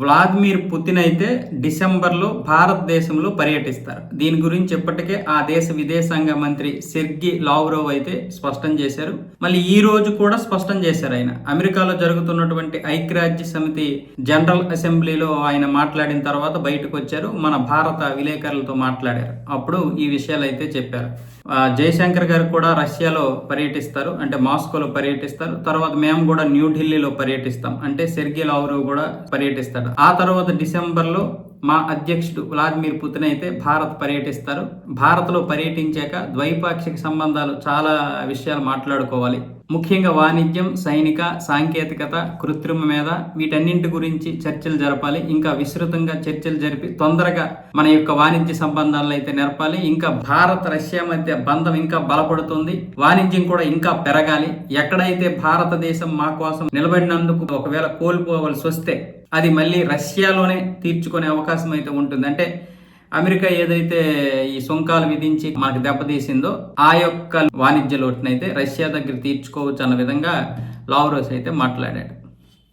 Vladimir Putin అయితే డిసెంబర్లో భారతదేశంలో పర్యటిస్తారు. దీని గురించి ఇప్పటికే ఆ దేశ విదేశాంగ మంత్రి సెర్గి లావ్రోవ్ అయితే స్పష్టం చేశారు. మళ్ళీ ఈ రోజు కూడా స్పష్టం చేశారు ఆయన. అమెరికాలో జరుగుతున్నటువంటి ఐక్యరాజ్య సమితి జనరల్ అసెంబ్లీలో ఆయన మాట్లాడిన తర్వాత బయటకు వచ్చారు. మన భారత విలేకరులతో మాట్లాడారు. అప్పుడు ఈ విషయాలు అయితే చెప్పారు. జయశంకర్ గారు కూడా రష్యాలో పర్యటిస్తారు. అంటే మాస్కోలో పర్యటిస్తారు. తర్వాత మేము కూడా న్యూఢిల్లీలో పర్యటిస్తాం. అంటే సెర్గి లావ్రోవ్ కూడా పర్యటిస్తారు ఆ తర్వాత డిసెంబర్లో మా అధ్యక్షుడు వ్లాదిమిర్ పుతిన్ అయితే భారత్ పర్యటిస్తారు. భారత్లో పర్యటించాక ద్వైపాక్షిక సంబంధాలు చాలా విషయాలు మాట్లాడుకోవాలి. ముఖ్యంగా వాణిజ్యం సైనిక సాంకేతికత కృత్రిమ మీద వీటన్నింటి గురించి చర్చలు జరపాలి. ఇంకా విస్తృతంగా చర్చలు జరిపి తొందరగా మన యొక్క వాణిజ్య సంబంధాలను అయితే నెరపాలి. ఇంకా భారత్ రష్యా మధ్య బంధం ఇంకా బలపడుతుంది. వాణిజ్యం కూడా ఇంకా పెరగాలి. ఎక్కడైతే భారతదేశం మా కోసం నిలబడినందుకు ఒకవేళ కోల్పోవలసి వస్తే అది మళ్ళీ రష్యాలోనే తీర్చుకునే అవకాశం అయితే ఉంటుంది. అంటే అమెరికా ఏదైతే ఈ సుంకాలు విధించి మనకు దెబ్బతీసిందో ఆ యొక్క వాణిజ్య లోటునైతే రష్యా దగ్గర తీర్చుకోవచ్చు అన్న విధంగా లావ్రోస్ అయితే మాట్లాడాడు.